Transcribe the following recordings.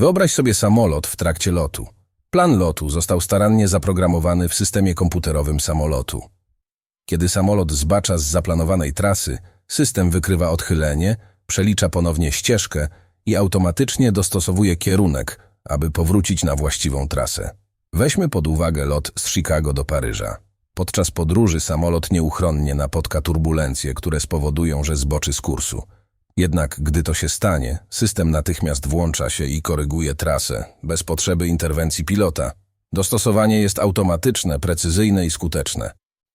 Wyobraź sobie samolot w trakcie lotu. Plan lotu został starannie zaprogramowany w systemie komputerowym samolotu. Kiedy samolot zbacza z zaplanowanej trasy, system wykrywa odchylenie, przelicza ponownie ścieżkę i automatycznie dostosowuje kierunek, aby powrócić na właściwą trasę. Weźmy pod uwagę lot z Chicago do Paryża. Podczas podróży samolot nieuchronnie napotka turbulencje, które spowodują, że zboczy z kursu. Jednak gdy to się stanie, system natychmiast włącza się i koryguje trasę, bez potrzeby interwencji pilota. Dostosowanie jest automatyczne, precyzyjne i skuteczne.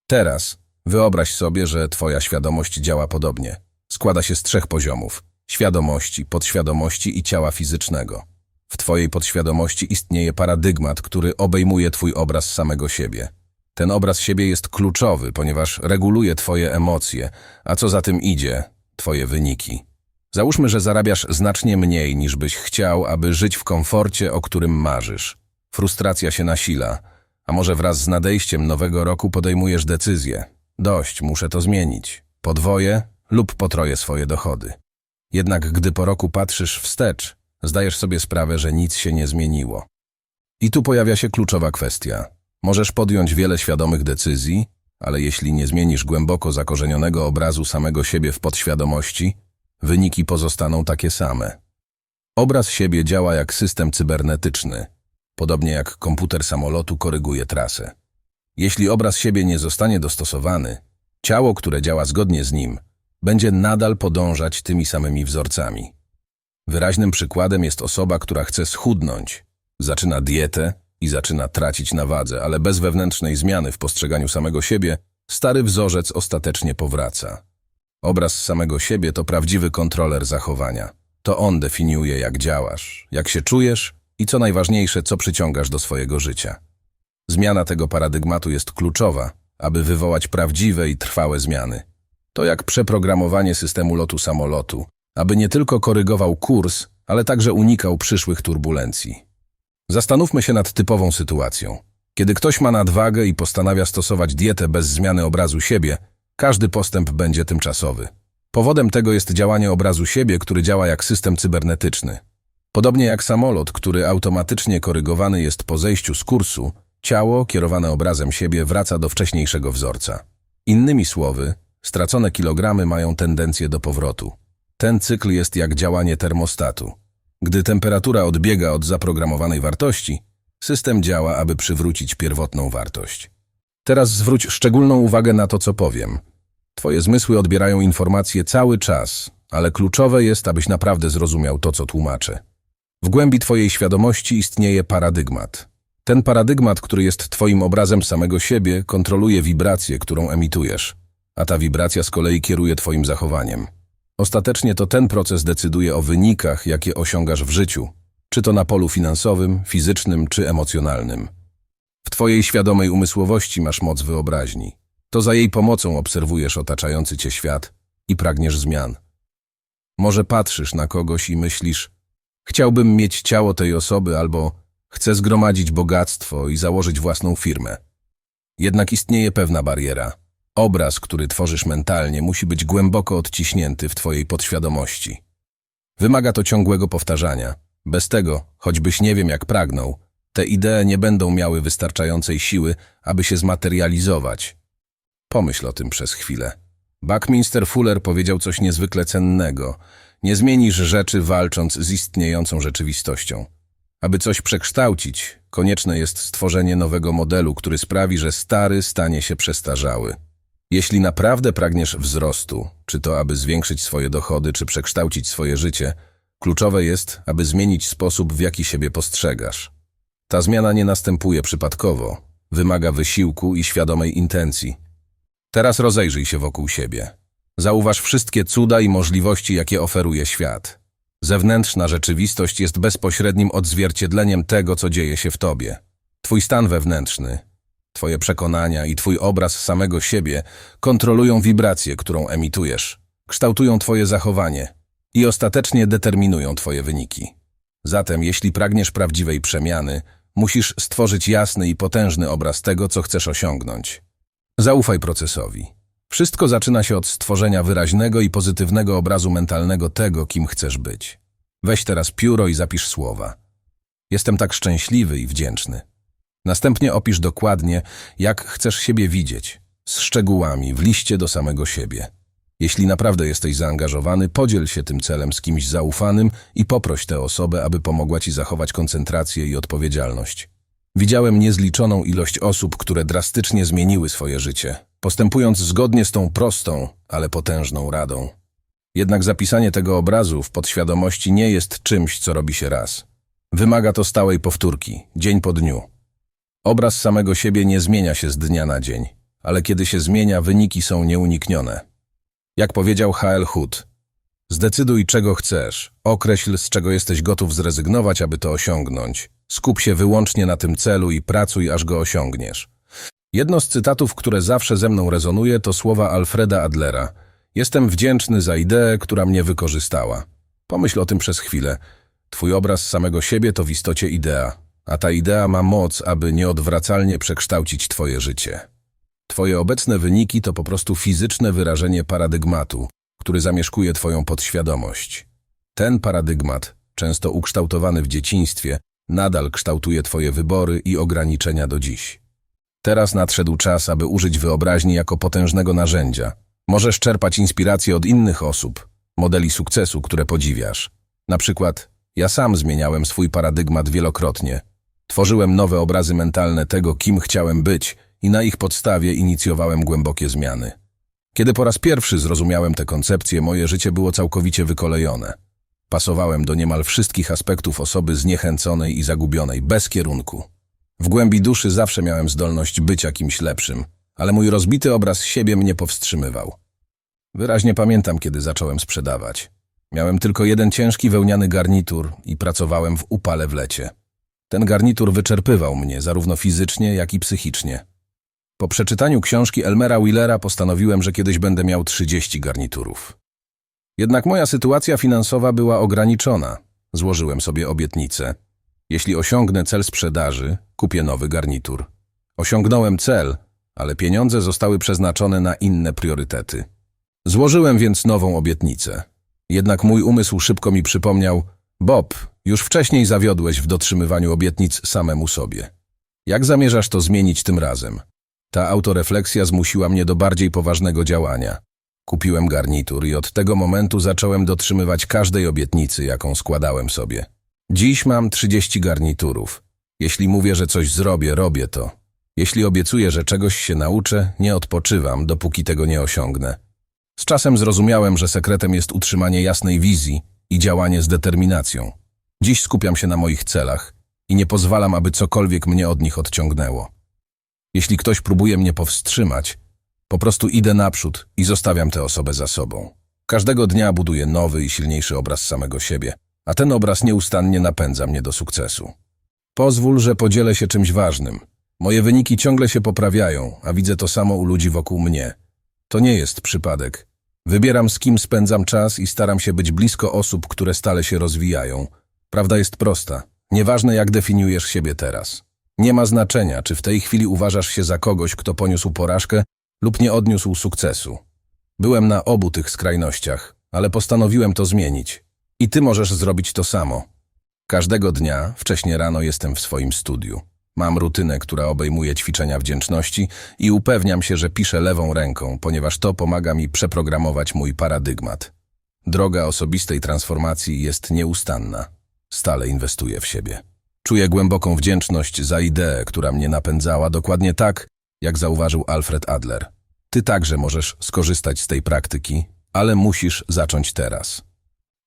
Teraz wyobraź sobie, że Twoja świadomość działa podobnie. Składa się z trzech poziomów: świadomości, podświadomości i ciała fizycznego. W Twojej podświadomości istnieje paradygmat, który obejmuje Twój obraz samego siebie. Ten obraz siebie jest kluczowy, ponieważ reguluje Twoje emocje, a co za tym idzie, Twoje wyniki. Załóżmy, że zarabiasz znacznie mniej niż byś chciał, aby żyć w komforcie, o którym marzysz. Frustracja się nasila, a może wraz z nadejściem nowego roku podejmujesz decyzję. Dość, muszę to zmienić. Podwoję lub potroję swoje dochody. Jednak gdy po roku patrzysz wstecz, zdajesz sobie sprawę, że nic się nie zmieniło. I tu pojawia się kluczowa kwestia. Możesz podjąć wiele świadomych decyzji, ale jeśli nie zmienisz głęboko zakorzenionego obrazu samego siebie w podświadomości, wyniki pozostaną takie same. Obraz siebie działa jak system cybernetyczny, podobnie jak komputer samolotu koryguje trasę. Jeśli obraz siebie nie zostanie dostosowany, ciało, które działa zgodnie z nim, będzie nadal podążać tymi samymi wzorcami. Wyraźnym przykładem jest osoba, która chce schudnąć. Zaczyna dietę i zaczyna tracić na wadze, ale bez wewnętrznej zmiany w postrzeganiu samego siebie, stary wzorzec ostatecznie powraca. Obraz samego siebie to prawdziwy kontroler zachowania. To on definiuje, jak działasz, jak się czujesz i co najważniejsze, co przyciągasz do swojego życia. Zmiana tego paradygmatu jest kluczowa, aby wywołać prawdziwe i trwałe zmiany. To jak przeprogramowanie systemu lotu samolotu, aby nie tylko korygował kurs, ale także unikał przyszłych turbulencji. Zastanówmy się nad typową sytuacją. Kiedy ktoś ma nadwagę i postanawia stosować dietę bez zmiany obrazu siebie, każdy postęp będzie tymczasowy. Powodem tego jest działanie obrazu siebie, który działa jak system cybernetyczny. Podobnie jak samolot, który automatycznie korygowany jest po zejściu z kursu, ciało kierowane obrazem siebie wraca do wcześniejszego wzorca. Innymi słowy, stracone kilogramy mają tendencję do powrotu. Ten cykl jest jak działanie termostatu. Gdy temperatura odbiega od zaprogramowanej wartości, system działa, aby przywrócić pierwotną wartość. Teraz zwróć szczególną uwagę na to, co powiem. Twoje zmysły odbierają informacje cały czas, ale kluczowe jest, abyś naprawdę zrozumiał to, co tłumaczę. W głębi Twojej świadomości istnieje paradygmat. Ten paradygmat, który jest Twoim obrazem samego siebie, kontroluje wibrację, którą emitujesz, a ta wibracja z kolei kieruje Twoim zachowaniem. Ostatecznie to ten proces decyduje o wynikach, jakie osiągasz w życiu, czy to na polu finansowym, fizycznym czy emocjonalnym. Twojej świadomej umysłowości masz moc wyobraźni. To za jej pomocą obserwujesz otaczający Cię świat i pragniesz zmian. Może patrzysz na kogoś i myślisz, chciałbym mieć ciało tej osoby albo chcę zgromadzić bogactwo i założyć własną firmę. Jednak istnieje pewna bariera – Obraz, który tworzysz mentalnie, musi być głęboko odciśnięty w Twojej podświadomości. Wymaga to ciągłego powtarzania. Bez tego, choćbyś nie wiem jak pragnął, te idee nie będą miały wystarczającej siły, aby się zmaterializować. Pomyśl o tym przez chwilę. Buckminster Fuller powiedział coś niezwykle cennego. Nie zmienisz rzeczy walcząc z istniejącą rzeczywistością. Aby coś przekształcić, konieczne jest stworzenie nowego modelu, który sprawi, że stary stanie się przestarzały. Jeśli naprawdę pragniesz wzrostu, czy to aby zwiększyć swoje dochody, czy przekształcić swoje życie, kluczowe jest, aby zmienić sposób, w jaki siebie postrzegasz. Ta zmiana nie następuje przypadkowo, wymaga wysiłku i świadomej intencji. Teraz rozejrzyj się wokół siebie. Zauważ wszystkie cuda i możliwości, jakie oferuje świat. Zewnętrzna rzeczywistość jest bezpośrednim odzwierciedleniem tego, co dzieje się w tobie. Twój stan wewnętrzny, Twoje przekonania i Twój obraz samego siebie kontrolują wibrację, którą emitujesz, kształtują Twoje zachowanie i ostatecznie determinują Twoje wyniki. Zatem, jeśli pragniesz prawdziwej przemiany, musisz stworzyć jasny i potężny obraz tego, co chcesz osiągnąć. Zaufaj procesowi. Wszystko zaczyna się od stworzenia wyraźnego i pozytywnego obrazu mentalnego tego, kim chcesz być. Weź teraz pióro i zapisz słowa. Jestem tak szczęśliwy i wdzięczny. Następnie opisz dokładnie, jak chcesz siebie widzieć, z szczegółami, w liście do samego siebie. Jeśli naprawdę jesteś zaangażowany, podziel się tym celem z kimś zaufanym i poproś tę osobę, aby pomogła ci zachować koncentrację i odpowiedzialność. Widziałem niezliczoną ilość osób, które drastycznie zmieniły swoje życie, postępując zgodnie z tą prostą, ale potężną radą. Jednak zapisanie tego obrazu w podświadomości nie jest czymś, co robi się raz. Wymaga to stałej powtórki, dzień po dniu. Obraz samego siebie nie zmienia się z dnia na dzień, ale kiedy się zmienia, wyniki są nieuniknione. Jak powiedział H.L. Hood, zdecyduj czego chcesz, określ z czego jesteś gotów zrezygnować, aby to osiągnąć. Skup się wyłącznie na tym celu i pracuj, aż go osiągniesz. Jedno z cytatów, które zawsze ze mną rezonuje, to słowa Alfreda Adlera. Jestem wdzięczny za ideę, która mnie wykorzystała. Pomyśl o tym przez chwilę. Twój obraz samego siebie to w istocie idea, a ta idea ma moc, aby nieodwracalnie przekształcić twoje życie. Twoje obecne wyniki to po prostu fizyczne wyrażenie paradygmatu, który zamieszkuje twoją podświadomość. Ten paradygmat, często ukształtowany w dzieciństwie, nadal kształtuje twoje wybory i ograniczenia do dziś. Teraz nadszedł czas, aby użyć wyobraźni jako potężnego narzędzia. Możesz czerpać inspirację od innych osób, modeli sukcesu, które podziwiasz. Na przykład, ja sam zmieniałem swój paradygmat wielokrotnie. Tworzyłem nowe obrazy mentalne tego, kim chciałem być i na ich podstawie inicjowałem głębokie zmiany. Kiedy po raz pierwszy zrozumiałem tę koncepcję, moje życie było całkowicie wykolejone. Pasowałem do niemal wszystkich aspektów osoby zniechęconej i zagubionej, bez kierunku. W głębi duszy zawsze miałem zdolność bycia kimś lepszym, ale mój rozbity obraz siebie mnie powstrzymywał. Wyraźnie pamiętam, kiedy zacząłem sprzedawać. Miałem tylko jeden ciężki wełniany garnitur i pracowałem w upale w lecie. Ten garnitur wyczerpywał mnie zarówno fizycznie, jak i psychicznie. Po przeczytaniu książki Elmera Willera postanowiłem, że kiedyś będę miał 30 garniturów. Jednak moja sytuacja finansowa była ograniczona. Złożyłem sobie obietnicę. Jeśli osiągnę cel sprzedaży, kupię nowy garnitur. Osiągnąłem cel, ale pieniądze zostały przeznaczone na inne priorytety. Złożyłem więc nową obietnicę. Jednak mój umysł szybko mi przypomniał: Bob, już wcześniej zawiodłeś w dotrzymywaniu obietnic samemu sobie. Jak zamierzasz to zmienić tym razem? Ta autorefleksja zmusiła mnie do bardziej poważnego działania. Kupiłem garnitur i od tego momentu zacząłem dotrzymywać każdej obietnicy, jaką składałem sobie. Dziś mam 30 garniturów. Jeśli mówię, że coś zrobię, robię to. Jeśli obiecuję, że czegoś się nauczę, nie odpoczywam, dopóki tego nie osiągnę. Z czasem zrozumiałem, że sekretem jest utrzymanie jasnej wizji i działanie z determinacją. Dziś skupiam się na moich celach i nie pozwalam, aby cokolwiek mnie od nich odciągnęło. Jeśli ktoś próbuje mnie powstrzymać, po prostu idę naprzód i zostawiam tę osobę za sobą. Każdego dnia buduję nowy i silniejszy obraz samego siebie, a ten obraz nieustannie napędza mnie do sukcesu. Pozwól, że podzielę się czymś ważnym. Moje wyniki ciągle się poprawiają, a widzę to samo u ludzi wokół mnie. To nie jest przypadek. Wybieram z kim spędzam czas i staram się być blisko osób, które stale się rozwijają. Prawda jest prosta. Nieważne jak definiujesz siebie teraz. Nie ma znaczenia, czy w tej chwili uważasz się za kogoś, kto poniósł porażkę lub nie odniósł sukcesu. Byłem na obu tych skrajnościach, ale postanowiłem to zmienić. I ty możesz zrobić to samo. Każdego dnia, wcześnie rano jestem w swoim studiu. Mam rutynę, która obejmuje ćwiczenia wdzięczności i upewniam się, że piszę lewą ręką, ponieważ to pomaga mi przeprogramować mój paradygmat. Droga osobistej transformacji jest nieustanna. Stale inwestuję w siebie. Czuję głęboką wdzięczność za ideę, która mnie napędzała dokładnie tak, jak zauważył Alfred Adler. Ty także możesz skorzystać z tej praktyki, ale musisz zacząć teraz.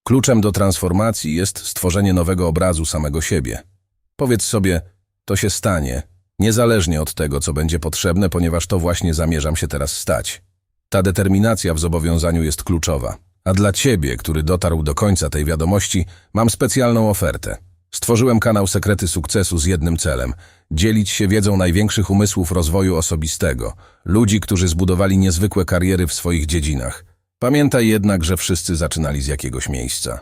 Kluczem do transformacji jest stworzenie nowego obrazu samego siebie. Powiedz sobie, to się stanie, niezależnie od tego, co będzie potrzebne, ponieważ to właśnie zamierzam się teraz stać. Ta determinacja w zobowiązaniu jest kluczowa. A dla ciebie, który dotarł do końca tej wiadomości, mam specjalną ofertę. Stworzyłem kanał Sekrety Sukcesu z jednym celem – dzielić się wiedzą największych umysłów rozwoju osobistego, ludzi, którzy zbudowali niezwykłe kariery w swoich dziedzinach. Pamiętaj jednak, że wszyscy zaczynali z jakiegoś miejsca.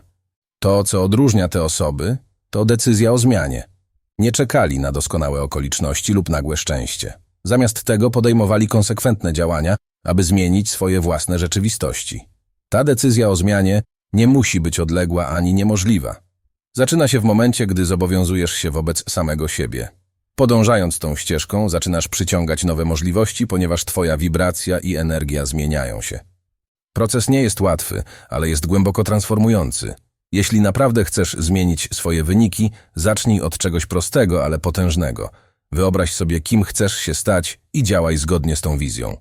To, co odróżnia te osoby, to decyzja o zmianie. Nie czekali na doskonałe okoliczności lub nagłe szczęście. Zamiast tego podejmowali konsekwentne działania, aby zmienić swoje własne rzeczywistości. Ta decyzja o zmianie nie musi być odległa ani niemożliwa. Zaczyna się w momencie, gdy zobowiązujesz się wobec samego siebie. Podążając tą ścieżką, zaczynasz przyciągać nowe możliwości, ponieważ twoja wibracja i energia zmieniają się. Proces nie jest łatwy, ale jest głęboko transformujący. Jeśli naprawdę chcesz zmienić swoje wyniki, zacznij od czegoś prostego, ale potężnego. Wyobraź sobie, kim chcesz się stać i działaj zgodnie z tą wizją.